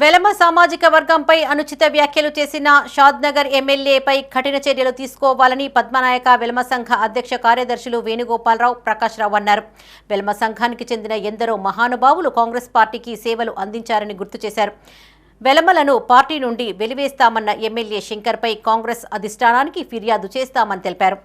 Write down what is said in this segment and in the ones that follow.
వెలమ సామాజిక వర్గంపై అనుచిత వ్యాఖ్యలు చేసిన షాద్నగర్ ఎమ్మెల్యేపై కఠిన చర్యలు తీసుకోవాలని పద్మనాయక వెలమ సంఘ అధ్యక్ష కార్యదర్శులు వేణుగోపాలరావు ప్రకాష్ రావు అన్నారు. వెలమ సంఘానికి చెందిన ఎందరో మహానుభావులు కాంగ్రెస్ పార్టీకి సేవలు అందించారని గుర్తు చేశారు. వెలమలను పార్టీ నుండి వెలివేస్తామన్న ఎమ్మెల్యే శంకర్పై కాంగ్రెస్ అధిష్టానానికి ఫిర్యాదు చేస్తామని తెలిపారు.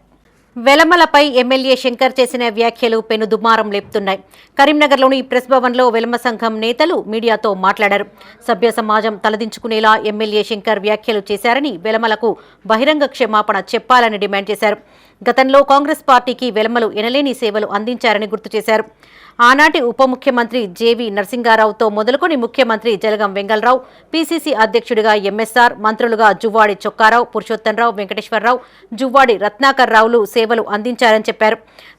వెలమలపై ఎమ్మెల్యే శంకర్ చేసిన వ్యాఖ్యలు పెనుదుమారం లేపుతున్నాయి. కరీంనగర్లోని ప్రెస్ భవన్లో వెలమ సంఘం నేతలు మీడియాతో మాట్లాడారు. సభ్య సమాజం తలదించుకునేలా ఎమ్మెల్యే శంకర్ వ్యాఖ్యలు చేశారని వెలమలకు బహిరంగ క్షమాపణ చెప్పాలని డిమాండ్ చేశారు. గతంలో కాంగ్రెస్ పార్టీకి వెలమలు ఎనలేని సేవలు అందించారని గుర్తు చేశారు. ఆనాటి ఉప ముఖ్యమంత్రి జేవి నరసింగారావుతో మొదలుకొని ముఖ్యమంత్రి జలగం వెంగళరావు పీసీసీ అధ్యక్షుడిగా ఎంఎస్ఆర్ మంత్రులుగా జువ్వాడి చొక్కారావు పురుషోత్తంరావు వెంకటేశ్వరరావు జువ్వాడి రత్నాకర్ రావులు సేవలు అందించారని చెప్పారు.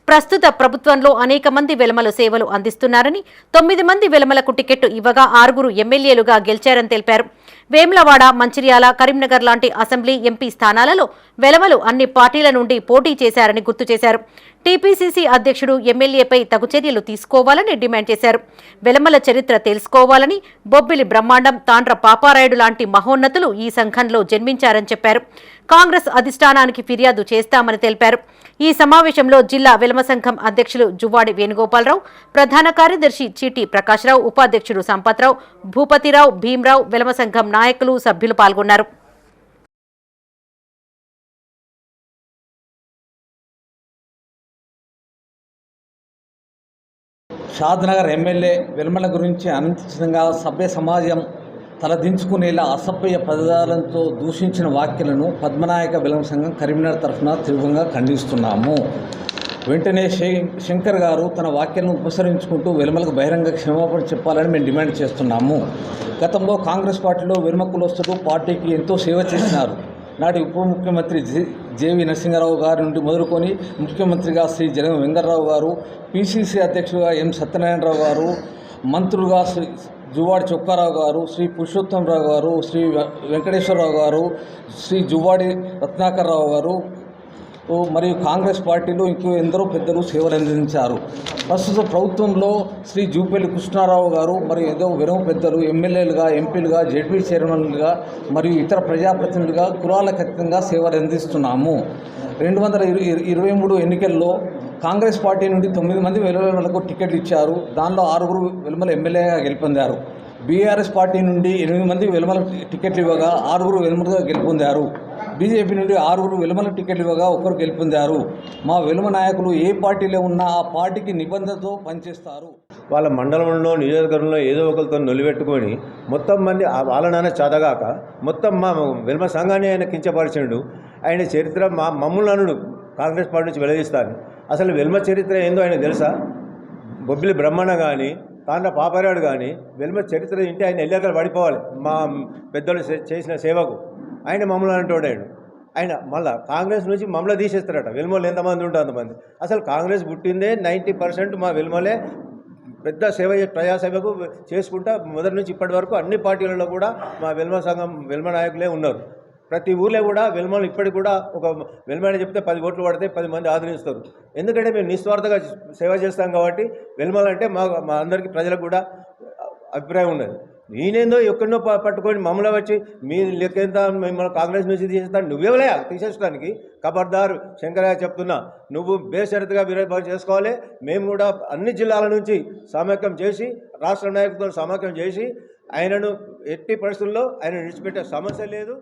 ప్రస్తుత ప్రభుత్వంలో అనేక మంది వెలమలు సేవలు అందిస్తున్నారని తొమ్మిది మంది వెలమలకు టికెట్ ఇవ్వగా ఆరుగురు ఎమ్మెల్యేలుగా గెలిచారని తెలిపారు. వేములవాడ మంచిర్యాల కరీంనగర్ లాంటి అసెంబ్లీ ఎంపీ స్థానాలలో వెలమలు అన్ని పార్టీల నుండి పోటీ చేశారని గుర్తు చేశారు. టీపీసీసీ అధ్యక్షుడు ఎమ్మెల్యేపై తగు చర్యలు తీసుకోవాలని డిమాండ్ చేశారు. వెలమల చరిత్ర తెలుసుకోవాలని బొబ్బిలి బ్రహ్మాండం తాండ్ర పాపారాయుడు లాంటి మహోన్నతులు ఈ సంఘంలో జన్మించారని చెప్పారు. కాంగ్రెస్ అధిష్టానానికి ఫిర్యాదు చేస్తామని తెలిపారు. ఈ సమావేశంలో జిల్లా వెలమ సంఘం అధ్యక్షులు జువ్వాడి వేణుగోపాలరావు ప్రధాన కార్యదర్శి చీటి ప్రకాశ్రావు ఉపాధ్యక్షుడు సంపత్రావు భూపతిరావు భీమరావు వెలమ సంఘం నాయకులు సభ్యులు పాల్గొన్నారు. షాద్నగర్ ఎమ్మెల్యే వెల్మల గురించి అనుచితంగా సభ్య సమాజం తలదించుకునేలా అసభ్య పదాలతో దూషించిన వ్యాఖ్యలను పద్మనాయక బిలం సంఘం కరీంనగర్ తరఫున తీవ్రంగా ఖండిస్తున్నాము. వెంటనే శంకర్ గారు తన వ్యాఖ్యలను ఉపసరించుకుంటూ వెలుమలకు బహిరంగ క్షమాపణ చెప్పాలని మేము డిమాండ్ చేస్తున్నాము. గతంలో కాంగ్రెస్ పార్టీలో వెలుమ కులస్తులు పార్టీకి ఎంతో సేవ చేసినారు. నాటి ఉప ముఖ్యమంత్రి జేవి నరసింహారావు గారి నుండి మొదలుకొని ముఖ్యమంత్రిగా శ్రీ జగన్ వెంకటరావు గారు పిసిసి అధ్యక్షుడిగా ఎం సత్యనారాయణరావు గారు మంత్రులుగా శ్రీ జువ్వాడి చొక్కారావు గారు శ్రీ పురుషోత్తమరావు గారు శ్రీ వెంకటేశ్వరరావు గారు శ్రీ జువ్వాడి రత్నాకర్రావు గారు మరియు కాంగ్రెస్ పార్టీలో ఇంకో ఎందరో పెద్దలు సేవలు అందించారు ప్రస్తుత ప్రభుత్వంలో శ్రీ జూపల్లి కృష్ణారావు గారు మరియు ఏదో వెరవ పెద్దలు ఎమ్మెల్యేలుగా ఎంపీలుగా జెడ్పీ చైర్మన్లుగా మరియు ఇతర ప్రజాప్రతినిధులుగా కులాల ఖచ్చితంగా సేవలు అందిస్తున్నాము రెండు వందల ఇరవై మూడు ఎన్నికల్లో కాంగ్రెస్ పార్టీ నుండి తొమ్మిది మంది వెలువలకు టికెట్లు ఇచ్చారు. దానిలో ఆరుగురు వెలుమల ఎమ్మెల్యేగా గెలుపొందారు. బీఆర్ఎస్ పార్టీ నుండి ఎనిమిది మంది వెలుమల టికెట్లు ఇవ్వగా ఆరుగురు వెలుమలుగా గెలుపొందారు. బీజేపీ నుండి ఆరుగురు వెలుమల టికెట్లు ఇవ్వగా ఒకరు గెలుపొందారు. మా వెలుమ నాయకులు ఏ పార్టీలో ఉన్నా ఆ పార్టీకి నిబంధనతో పనిచేస్తారు. వాళ్ళ మండలంలో నియోజకవర్గంలో ఏదో ఒకరితో నిలబెట్టుకొని మొత్తం మంది ఆ వాళ్ళ నాన్న చదగాక మొత్తం మా వెలుమ సంఘాన్ని ఆయన కించపరిచిండు. ఆయన చరిత్ర మా మమ్మల్ని కాంగ్రెస్ పార్టీ నుంచి వెలదీస్తాను. అసలు వెల్మ చరిత్ర ఏందో ఆయన తెలుసా? బొబ్బిలి బ్రహ్మణ కానీ తాండ పాపరాడు కానీ వెల్మ చరిత్ర ఇంటే ఆయన ఎల్లెక్కడ పడిపోవాలి? మా పెద్దలు చేసిన సేవకు. ఆయన మమ్మల్ని అంటాడు ఆయన. మళ్ళా కాంగ్రెస్ నుంచి మమ్మల్ని తీసేస్తారట. వెల్మోలు ఎంతమంది ఉంటే అంతమంది. అసలు కాంగ్రెస్ పుట్టిందే నైంటీ పర్సెంట్ మా వెల్మలే పెద్ద సేవ ప్రజాసేవకు చేసుకుంటా మొదటి నుంచి ఇప్పటి వరకు అన్ని పార్టీలలో కూడా మా వెల్మ సంఘం వెల్మ నాయకులే ఉన్నారు. ప్రతి ఊర్లో కూడా వెల్మలు ఇప్పటికి కూడా ఒక వెల్మని చెప్తే పది ఓట్లు పడితే పది మంది ఆదరిస్తారు. ఎందుకంటే మేము నిస్వార్థగా సేవ చేస్తాం కాబట్టి వెల్మలు అంటే మా మా అందరికీ ప్రజలకు కూడా అభిప్రాయం ఉన్నది. నేనేందో ఎక్కడో పట్టుకొని మమ్మల్ని వచ్చి మీ లెక్కెంత మిమ్మల్ని కాంగ్రెస్ నుంచి తీసేస్తాను నువ్వేవలే తీసేసడానికి ఖబర్దారు శంకరయ్య చెప్తున్నా నువ్వు బేషరతుగా విరోధం చేసుకోవాలి. మేము కూడా అన్ని జిల్లాల నుంచి సమాఖ్యం చేసి రాష్ట్ర నాయకులతో సమాఖ్యం చేసి ఆయనను ఎట్టి పరిస్థితుల్లో ఆయన విడిచిపెట్టే సమస్య లేదు.